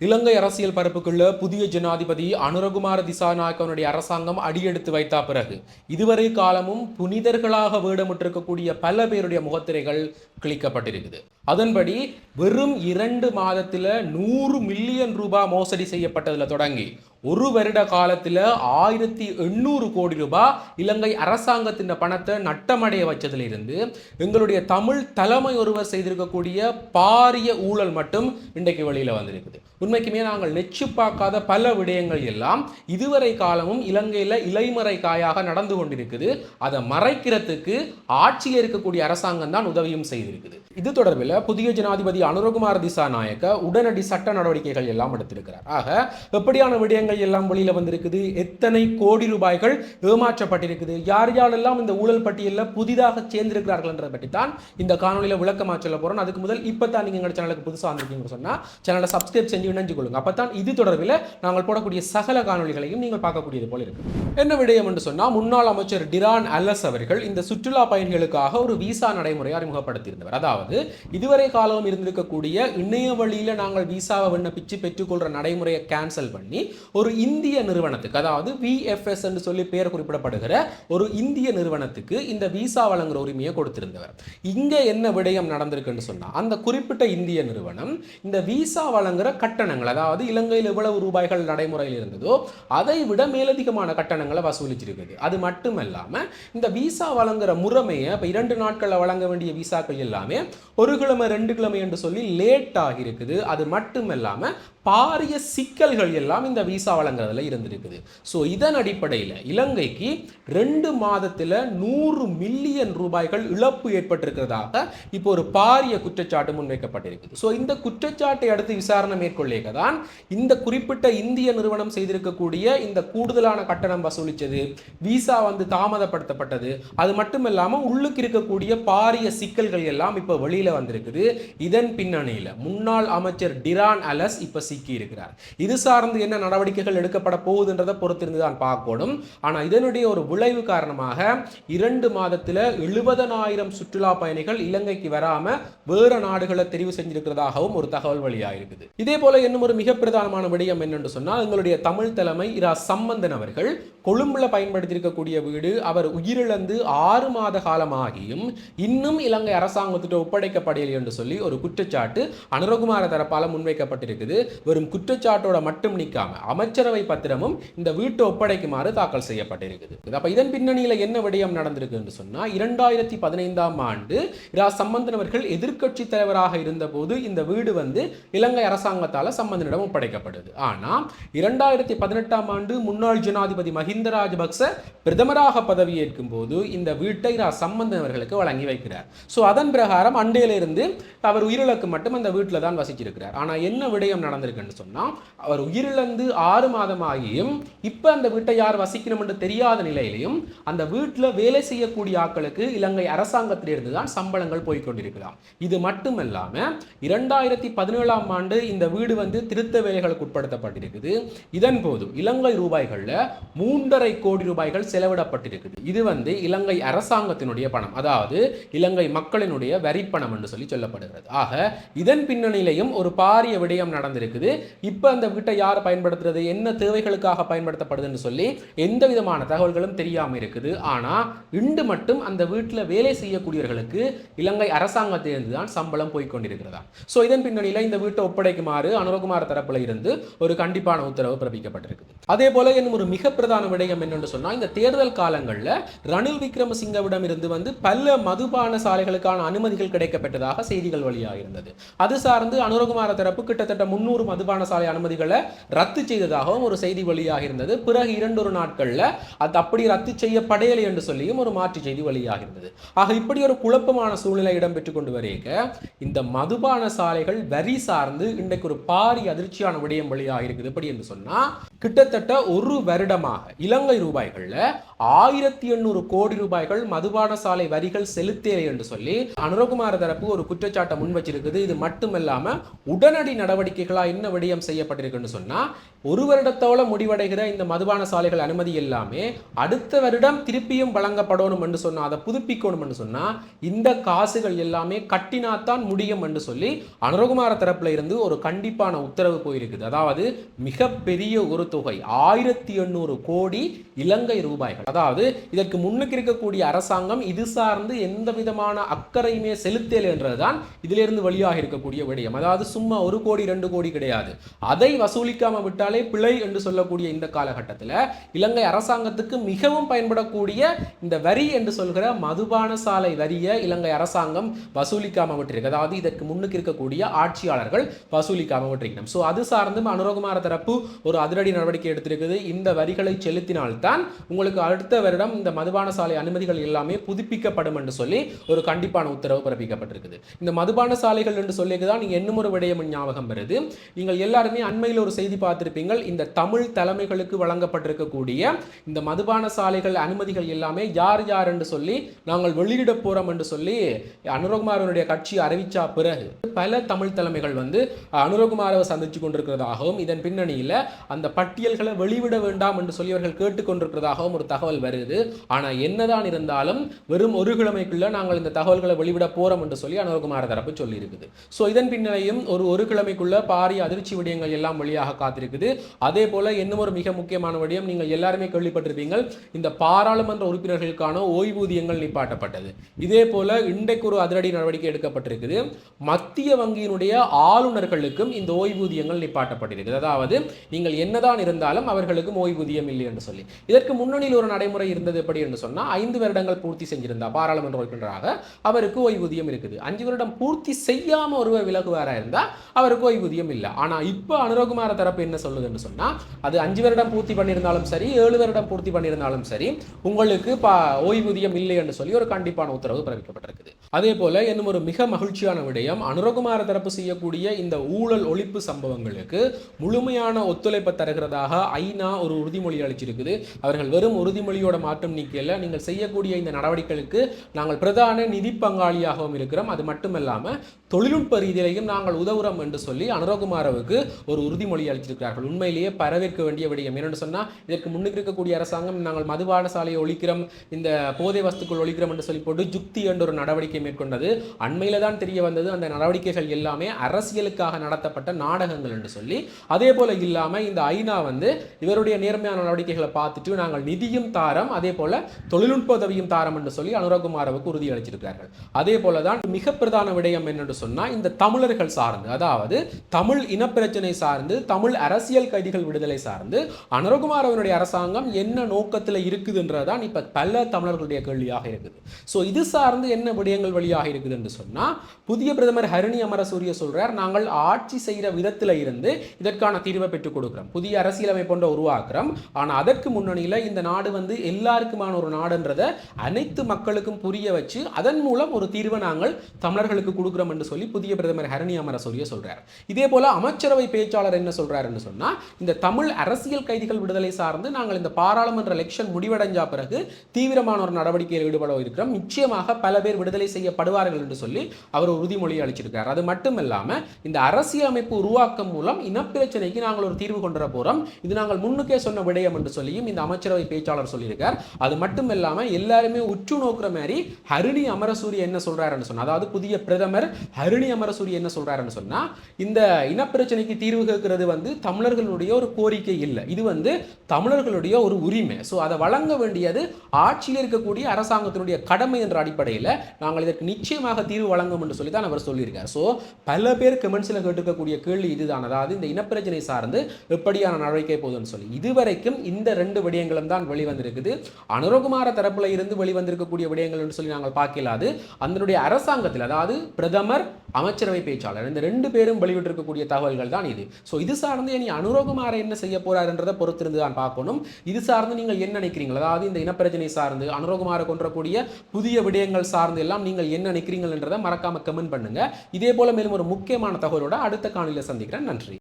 இலங்கை அரசியல் பரப்புக்குள்ள புதிய ஜனாதிபதி அனுரகுமார திசாநாயக்கனுடைய அரசாங்கம் அடியெடுத்து வைத்த பிறகு இதுவரை காலமும் புனிதர்களாக வேடமிட்டிருக்கக்கூடிய பல பேருடைய முகத்திரைகள் கிழிக்கப்பட்டிருக்குது. அதன்படி வெறும் இரண்டு மாதத்துல நூறு மில்லியன் ரூபாய் மோசடி செய்யப்பட்டதுல தொடங்கி ஒரு வருட காலத்துல ஆயிரத்தி எண்ணூறு கோடி ரூபாய் இலங்கை அரசாங்கத்தின் பணத்தை நட்டமடைய வச்சதிலிருந்து எங்களுடைய தமிழ் தலைமை ஒருவர் செய்திருக்கக்கூடிய பாரிய ஊழல் மட்டும் இன்றைக்கு வெளியில வந்திருக்குது. உண்மைக்குமே நாங்கள் நெச்சு பார்க்காத பல விடயங்கள் எல்லாம் இதுவரை காலமும் இலங்கையில இலைமறை காயாக நடந்து கொண்டிருக்குது. அதை மறைக்கிறதுக்கு ஆட்சியில் இருக்கக்கூடிய அரசாங்கம் தான் உதவியும் செய்திருக்குது இது தொடர்பில் புதிய ஜனாதிபதி அனுரகுமார் திசா நாயக்க உடனடி சட்ட நடவடிக்கைகள் எல்லாம் எடுத்திருக்கிறார். ஆக எப்படியான விடயங்கள் எல்லாம் வெளியில் வந்திருக்குது? எத்தனை கோடி ரூபாய்கள் ஏமாற்றப்பட்டிருக்குது? யார் யாரெல்லாம் இந்த ஊழல் பட்டியலில் புதிதாக சேர்ந்திருக்கிறார்கள் என்றதை பற்றி தான் இந்த காணொலியில் விளக்கமாக சொல்ல போகிறோம் அதுக்கு முதல் இப்போ தான் நீங்கள் எங்கள் சேனலுக்கு புதுசாக வந்திருக்கீங்கன்னு சொன்னால் சேனலை சப்ஸ்கிரைப் செஞ்சு இணைஞ்சு கொள்ளுங்க. அப்போ தான் இது தொடர்பில் நாங்கள் போடக்கூடிய சகல காணொலிகளையும் நீங்கள் பார்க்கக்கூடியது போல இருக்கு. என்ன விடயம் என்று சொன்னால் முன்னாள் அமைச்சர் டிரான் அல்லஸ் அவர்கள் இந்த சுற்றுலா பயணிகளுக்காக ஒரு விசா நடைமுறையை அறிமுகப்படுத்தியிருந்தவர் அதாவது இதுவரை காலம் இருந்திருக்கக்கூடிய இணைய வழியில் நாங்கள் விசாவை விண்ணப்பிச்சு பெற்றுக்கொள்கிற நடைமுறையை கேன்சல் பண்ணி ஒரு இந்திய நிறுவனத்துக்கு அதாவது விஎஃப்எஸ் என்று சொல்லி பெயர் குறிப்பிடப்படுகிற ஒரு இந்திய நிறுவனத்துக்கு இந்த விசா வழங்குற உரிமையை கொடுத்திருந்தவர். இங்கே என்ன விடயம் நடந்திருக்குன்னு சொன்னால் அந்த குறிப்பிட்ட இந்திய நிறுவனம் இந்த விசா வழங்குற கட்டணங்கள் அதாவது இலங்கையில் எவ்வளவு ரூபாய்கள் நடைமுறையில் இருந்ததோ அதை விட மேலதிகமான கட்டணங்களை வசூலிச்சிருக்குது அது மட்டுமல்லாம இந்த விசா வழங்குற முறைமையை இப்போ இரண்டு நாட்களில் வழங்க வேண்டிய விசாக்கள் எல்லாமே ஒரு கிழமை ரெண்டு கிழமை என்று சொல்லி லேட் ஆகியிருக்குது. அது மட்டுமல்லாம பாரிய சிக்கல்கள் எல்லாம் இந்த விசா வழங்குறதுல இருந்திருக்குது. ஸோ இதன் அடிப்படையில் இலங்கைக்கு ரெண்டு மாதத்தில் நூறு மில்லியன் ரூபாய்கள் இழப்பு ஏற்பட்டிருக்கிறதாக இப்போ ஒரு பாரிய குற்றச்சாட்டு முன்வைக்கப்பட்டிருக்குது. ஸோ இந்த குற்றச்சாட்டை அடுத்து விசாரணை மேற்கொள்ளேக தான் இந்த குறிப்பிட்ட இந்திய நிறுவனம் செய்திருக்கக்கூடிய இந்த கூடுதலான கட்டணம் வசூலித்தது விசா வந்து தாமதப்படுத்தப்பட்டது அது மட்டும் இல்லாமல் உள்ளுக்கு இருக்கக்கூடிய பாரிய சிக்கல்கள் எல்லாம் இப்போ வெளியில் வந்திருக்குது. இதன் பின்னணியில் முன்னாள் அமைச்சர் டிரான் அலஸ் இப்போ சிக்கி இருக்கிறார் இது சார்ந்து என்ன நடவடிக்கைகள் எடுக்கப்பட போகுதுன்றதை பொறுத்திருந்து தான் பார்க்கணும். ஆனால் இதனுடைய ஒரு விளைவு காரணமாக இரண்டு மாதத்தில் எழுபதனாயிரம் சுற்றுலா பயணிகள் இலங்கைக்கு வராம வேறு நாடுகளை தெரிவு செஞ்சிருக்கிறதாகவும் ஒரு தகவல் வெளியாயிருக்குது. இதே போல இன்னும் ஒரு மிக பிரதானமான விடயம் என்னென்று சொன்னால் எங்களுடைய தமிழ் தலைமை இரா சம்பந்தன் அவர்கள் கொழும்புல பயன்படுத்தியிருக்கக்கூடிய வீடு அவர் உயிரிழந்து ஆறு மாத காலமாகியும் இன்னும் இலங்கை அரசாங்கத்திட்ட ஒப்படைக்கப்படவில்லை என்று சொல்லி ஒரு குற்றச்சாட்டு அனுரகுமார தரப்பால முன்வைக்கப்பட்டிருக்குது. வெறும் குற்றச்சாட்டோட மட்டும் நிற்காம அமைச்சரவை பத்திரமும் இந்த வீட்டை ஒப்படைக்குமாறு தாக்கல் செய்யப்பட்டிருக்குது. அப்ப இதன் பின்னணியில என்ன விடயம் நடந்திருக்குன்னு சொன்னா இரண்டாயிரத்தி பதினைந்தாம் ஆண்டு இரா சம்பந்தன் அவர்கள் எதிர்க்கட்சி தலைவராக இருந்தபோது இந்த வீடு வந்து இலங்கை அரசாங்கத்தால சம்பந்தனிடம் ஒப்படைக்கப்படுது ஆனா இரண்டாயிரத்தி பதினெட்டாம் ஆண்டு முன்னாள் ஜனாதிபதி மஹிந்த ராஜபக்ச பிரதமராக பதவியேற்கும் போது இந்த வீட்டை ரா சம்பந்தன் அவர்களுக்கு வழங்கி வைக்கிறார். ஸோ அதன் பிரகாரம் அண்டையிலிருந்து அவர் உயிரிழக்கு மட்டும் அந்த வீட்டில் தான் வசிச்சிருக்கிறார். ஆனா என்ன விடயம் நடந்திருக்குன்னு சொன்னால் அவர் உயிரிழந்து ஆறு மாதமாகியும் இப்போ அந்த வீட்டை யார் வசிக்கணும் என்று தெரியாத நிலையிலையும் அந்த வீட்டில் வேலை செய்யக்கூடிய ஆட்களுக்கு இலங்கை அரசாங்கத்திலிருந்து தான் சம்பளங்கள் போய்கொண்டிருக்கலாம் இது மட்டுமல்லாம இரண்டாயிரத்தி பதினேழாம் ஆண்டு இந்த வீடு வந்து திருத்த வேலைகளுக்கு உட்படுத்தப்பட்டிருக்குது. இதன் போது இலங்கை ரூபாய்களில் மூன்றரை கோடி ரூபாய்கள் செலவிடப்பட்டிருக்குது. இது வந்து இலங்கை அரசாங்கத்தினுடைய பணம். அதாவது இலங்கை மக்களினுடைய வரிப்பணம் என்று சொல்லி சொல்லப்படுகிறது. ஆக இதன் பின்னணியிலையும் ஒரு பாரிய விடயம் நடந்திருக்கு. இருக்குது. இப்போ அந்த வீட்டை யார் பயன்படுத்துறது? என்ன தேவைகளுக்காக பயன்படுத்தப்படுதுன்னு சொல்லி எந்த விதமான தகவல்களும் தெரியாமல் இருக்குது. ஆனால் இன்று மட்டும் அந்த வீட்டில் வேலை செய்யக்கூடியவர்களுக்கு இலங்கை அரசாங்கத்திலிருந்து தான் சம்பளம் போய்கொண்டிருக்கிறதா ஸோ இதன் பின்னணியில் இந்த வீட்டை ஒப்படைக்குமாறு அனுரகுமார் தரப்பில் இருந்து ஒரு கண்டிப்பான உத்தரவு பிறப்பிக்கப்பட்டிருக்குது அதே போல இன்னும் ஒரு மிக பிரதான விடயம் என்னென்னு சொன்னால் இந்த தேர்தல் காலங்களில் ரணில் விக்ரமசிங்கவிடம் இருந்து வந்து பல மதுபான சாலைகளுக்கான அனுமதிகள் கிடைக்கப்பட்டதாக செய்திகள் வழியாக இருந்தது அது சார்ந்து அனுரகுமார தரப்பு கிட்டத்தட்ட முன்னூறு மதுபான சாலை அனுமதிகளை ரத்து செய்ததாகவும் ஒரு செய்தி வெளியாக இருந்தது பிறகு இரண்டொரு நாட்கள்ல அது அப்படி ரத்து செய்யப்படையலை என்று சொல்லியும் ஒரு மாற்று செய்தி வெளியாக இருந்தது ஆக இப்படி ஒரு குழப்பமான சூழ்நிலை இடம்பெற்றுக் கொண்டு வரைக்க இந்த மதுபான சாலைகள் வரி சார்ந்து இன்றைக்கு ஒரு பாரி அதிர்ச்சியான விடயம் வெளியாக இருக்குது எப்படி என்று சொன்னா கிட்டத்தட்ட ஒரு வருடமாக இலங்கை ரூபாய்களில் ஆயிரத்தி எண்ணூறு கோடி ரூபாய்கள் மதுபான சாலை வரிகள் செலுத்தே என்று சொல்லி அனுரகுமார தரப்பு ஒரு குற்றச்சாட்டை முன் வச்சிருக்குது. இது மட்டுமல்லாமல் உடனடி நடவடிக்கைகளாக என்ன விடயம் செய்யப்பட்டிருக்குன்னு சொன்னால் ஒரு வருடத்தோட முடிவடைகிற இந்த மதுபான சாலைகள் அனுமதி எல்லாமே அடுத்த வருடம் திருப்பியும் வழங்கப்படணும் என்று சொன்னா அதை புதுப்பிக்கணும் என்று சொன்னா இந்த காசுகள் எல்லாமே கட்டினாத்தான் முடியும் என்று சொல்லி அனுரகுமார தரப்புல இருந்து ஒரு கண்டிப்பான உத்தரவு போயிருக்குது. அதாவது மிகப்பெரிய ஒரு தொகை ஆயிரத்தி எண்ணூறு கோடி இலங்கை ரூபாய்கள். அதாவது இதற்கு முன்னுக்கு இருக்கக்கூடிய அரசாங்கம் இது சார்ந்து எந்த விதமான அக்கறையுமே செலுத்தல் என்றதுதான் இதிலிருந்து வெளியாக இருக்கக்கூடிய விடயம். அதாவது சும்மா ஒரு கோடி ரெண்டு கோடி கிடையாது. அதை வசூலிக்காம விட்டாலே பிழை என்று சொல்லக்கூடிய இந்த காலகட்டத்தில் இலங்கை அரசாங்கத்துக்கு மிகவும் பயன்படக்கூடிய இந்த வரி என்று சொல்கிற மதுபான சாலை வரியை இலங்கை அரசாங்கம் வசூலிக்காம விட்டிருக்கு. அதாவது இதற்கு முன்னுக்கு இருக்கக்கூடிய ஆட்சியாளர்கள் வசூலிக்காம விட்டிருக்கணும். ஸோ அது சார்ந்தும் அனுரகுமார தரப்பு ஒரு அதிரடி நடவடிக்கை எடுத்திருக்குது. இந்த வரிகளை செலுத்தினால்தான் உங்களுக்கு அடுத்த வருடம் இந்த மதுபான சாலை அனுமதிகள் எல்லாமே புதுப்பிக்கப்படும் என்று சொல்லி ஒரு கண்டிப்பான உத்தரவு பிறப்பிக்கப்பட்டிருக்குது. இந்த மதுபான சாலைகள் என்று சொல்லிக்கு தான் நீங்கள் இன்னும் ஒரு விடயம் ஞாபகம் வருது. நீங்கள் எல்லாருமே அண்மையில் ஒரு செய்தி பார்த்திருப்பீங்கள். இந்த தமிழ் தலைமைகளுக்கு வழங்கப்பட்டிருக்கக்கூடிய இந்த மதுபான சாலைகள் அனுமதிகள் எல்லாமே யார் யார் என்று சொல்லி நாங்கள் வெளியிட போறோம் என்று சொல்லி அனுரகுமாரனுடைய கட்சி அறிவிச்சா பிறகு பல தமிழ் தலைமைகள் வந்து அனுரகுமாரவை சந்திச்சு கொண்டிருக்கிறதாகவும் இதன் பின்னணியில் அந்த பட்டியல்களை வெளிவிட வேண்டாம் என்று சொல்லி அவர்கள் கேட்டுக்கொண்டிருக்கிறதாகவும் ஒரு தகவல் வருது. ஆனால் என்னதான் இருந்தாலும் வெறும் ஒரு கிழமைக்குள்ள நாங்கள் இந்த தகவல்களை வெளிவிட போறோம் என்று சொல்லி அனுரகுமார தரப்பு சொல்லி இருக்குது ஸோ இதன் பின்னணியும் ஒரு ஒரு கிழமைக்குள்ள பாரிய அதிர்ச்சி விடயங்கள் எல்லாம் வழியாக காத்திருக்குது. அதே போல இன்னும் ஒரு மிக முக்கியமான விடயம் நீங்கள் எல்லாருமே கேள்விப்பட்டிருப்பீங்க இந்த பாராளுமன்ற உறுப்பினர்களுக்கான ஓய்வூதியங்கள் நிப்பாட்டப்பட்டது. இதே போல இன்றைக்கு ஒரு அதிரடி நடவடிக்கை எடுக்கப்பட்டிருக்குது. மத்திய வங்கியினுடைய ஆளுநர்களுக்கும் இந்த ஓய்வூதியங்கள் நிப்பாட்டப்பட்டிருக்குது. அதாவது நீங்கள் என்னதான் இருந்தாலும் அவர்களுக்கும் ஓய்வூதியம் இல்லை என்று சொல்லி. இதற்கு முன்னணியில் ஒரு நடைமுறை இருந்தது எப்படி என்று சொன்னால் ஐந்து வருடங்கள் பூர்த்தி செஞ்சிருந்தா பாராளுமன்ற உறுப்பினராக அவருக்கு ஓய்வூதியம் இருக்குது. அஞ்சு வருடம் பூர்த்தி செய்யாமல் ஒருவர் விலகுவாராக இருந்தால் அவருக்கு ஓய்வூதியம் இல்லை. ஆனால் இப்போ அனுரகுமார தரப்பு என்ன சொல்லுதுன்னு சொன்னால் அது அஞ்சு வருடம் பூர்த்தி பண்ணியிருந்தாலும் சரி ஏழு வருடம் பூர்த்தி பண்ணியிருந்தாலும் சரி உங்களுக்கு பா ஓய்வூதியம் இல்லை என்று சொல்லி ஒரு கண்டிப்பான உத்தரவு பிறப்பிக்கப்பட்டிருக்குது. அதே போல இன்னும் ஒரு மிக மகிழ்ச்சியான விடயம் அனுரகுமார தரப்பு செய்யக்கூடிய இந்த ஊழல் ஒழிப்பு சம்பவங்களுக்கு முழுமையான ஒத்துழைப்பை தருகிறதாக ஐநா ஒரு உறுதிமொழி அளிச்சிருக்குது. அவர்கள் வெறும் உறுதிமொழியோட மாற்றம் நீக்கல நீங்கள் செய்யக்கூடிய இந்த நடவடிக்கைகளுக்கு நாங்கள் பிரதான நிதி பங்காளியாகவும் இருக்கிறோம். அது மட்டுமல்லாமல் தொழில்நுட்ப ரீதியிலையும் நாங்கள் உதவுறோம் என்று சொல்லி அனுரகுமாரவுக்கு ஒரு உறுதிமொழி அளித்திருக்கிறார்கள். உண்மையிலேயே பரவேற்க வேண்டிய விடயம் என்னென்னு சொன்னால் இதற்கு முன்னுக்கு இருக்கக்கூடிய அரசாங்கம் நாங்கள் மதுபான சாலையை ஒழிக்கிறோம் இந்த போதை வஸ்துக்கள் ஒழிக்கிறோம் என்று சொல்லி போட்டு ஜுக்தி என்ற ஒரு நடவடிக்கை மேற்கொண்டது. அண்மையில் தான் தெரிய வந்தது அந்த நடவடிக்கைகள் எல்லாமே அரசியலுக்காக நடத்தப்பட்ட நாடகங்கள் என்று சொல்லி. அதே போல இல்லாமல் இந்த ஐநா வந்து இவருடைய நேர்மையான நடவடிக்கைகளை பார்த்துட்டு நாங்கள் நிதியும் தாரம் அதே போல தொழில்நுட்ப உதவியும் தாரம் என்று சொல்லி அனுரகுமாரவுக்கு உறுதி அளிச்சிருக்கிறார்கள் அதே போல தான் மிக பிரதான விடயம் என்னென்று சொன்னால் இந்த தமிழர்கள் சார்ந்து அதாவது தமிழ் இனப்பிரச்சனை சார்ந்து தமிழ் அரசியல் கைதிகள் விடுதலை சார்ந்து அனுரகுமாரவனுடைய அரசாங்கம் என்ன நோக்கத்தில் இருக்குதுன்றதான் இப்போ பல தமிழர்களுடைய கேள்வியாக இருக்குது. ஸோ இது சார்ந்து என்ன விடயங்கள் வழியாக இருக்குது என்று சொன்னால் புதிய பிரதமர் ஹரிணி அமரசூரிய சொல்கிறார் நாங்கள் ஆட்சி செய்கிற விதத்தில் இருந்து இதற்கான தீர்வை பெற்றுக் கொடுக்குறோம். புதிய அரசியலமைப்பு ஒன்றை உருவாக்குறோம். ஆனால் அதற்கு முன்னணியில் இந்த நாடு வந்து எல்லாருக்குமான ஒரு நாடுன்றதை அனைத்து மக்களுக்கும் புரிய வச்சு அதன் மூலம் ஒரு தீர்வை நாங்கள் தமிழர்களுக்கு கொடுக்குறோம் என்று என்று சொல்லி புதிய பிரதமர் ஹரணி அமரசூரிய சொல்றார். இதே போல அமைச்சரவை பேச்சாளர் என்ன சொல்றாருன்னு சொன்னா இந்த தமிழ் அரசியல் கைதிகள் விடுதலை சார்ந்து நாங்கள் இந்த பாராளுமன்ற எலெக்ஷன் முடிவடைஞ்ச பிறகு தீவிரமான ஒரு நடவடிக்கையில் ஈடுபட இருக்கிறோம். நிச்சயமாக பல பேர் விடுதலை செய்யப்படுவார்கள் என்று சொல்லி அவர் உறுதிமொழி அளிச்சிருக்கார். அது மட்டும் இல்லாம இந்த அரசியலமைப்பு உருவாக்கம் மூலம் இனப்பிரச்சனைக்கு நாங்கள் ஒரு தீர்வு கொண்டு வர போறோம். இது நாங்கள் முன்னுக்கே சொன்ன விடயம் என்று சொல்லியும் இந்த அமைச்சரவை பேச்சாளர் சொல்லியிருக்கார். அது மட்டும் இல்லாம எல்லாருமே உற்று நோக்குற மாதிரி ஹரிணி அமரசூரி என்ன சொல்றாருன்னு சொன்னா அதாவது புதிய பிரதமர் ஹரிணி அமரசூரி என்ன சொல்கிறாருன்னு சொன்னால் இந்த இனப்பிரச்சனைக்கு தீர்வு கேட்கறது வந்து தமிழர்களுடைய ஒரு கோரிக்கை இல்லை. இது வந்து தமிழர்களுடைய ஒரு உரிமை. ஸோ அதை வழங்க வேண்டியது ஆட்சியில் இருக்கக்கூடிய அரசாங்கத்தினுடைய கடமை என்ற அடிப்படையில் நாங்கள் இதற்கு நிச்சயமாக தீர்வு வழங்கும் என்று சொல்லி தான் அவர் சொல்லியிருக்கார். ஸோ பல பேர் கமெண்ட்ஸில் கேட்டுக்கக்கூடிய கேள்வி இதுதான். அதாவது இந்த இனப்பிரச்சனை சார்ந்து எப்படியான நடவடிக்கை போகுதுன்னு சொல்லி. இதுவரைக்கும் இந்த ரெண்டு விடயங்களும் தான் வெளிவந்திருக்குது. அனுரகுமார தரப்பில் இருந்து வெளிவந்திருக்கக்கூடிய விடயங்கள் என்று சொல்லி நாங்கள் பார்க்கலாது அதனுடைய அரசாங்கத்தில் அதாவது பிரதமர் அமைச்சரவை பேச்சாளர் இந்த ரெண்டு பேரும் வெளியிட்டிருக்கக்கூடிய தகவல்கள் தான் இது. ஸோ இது சார்ந்து இனி அனுரோகுமார என்ன செய்ய போறாருன்றதை பொறுத்திருந்து தான் பார்க்கணும். இது சார்ந்து நீங்கள் என்ன நினைக்கிறீங்க அதாவது இந்த இனப்பிரச்சனை சார்ந்து அனுரோகுமார கொன்றக்கூடிய புதிய விடயங்கள் சார்ந்து எல்லாம் நீங்கள் என்ன நினைக்கிறீங்கன்றதை மறக்காம கமெண்ட் பண்ணுங்க. இதே போல மேலும் ஒரு முக்கியமான தகவலோட அடுத்த காணொலியில் சந்திக்கிறேன். நன்றி.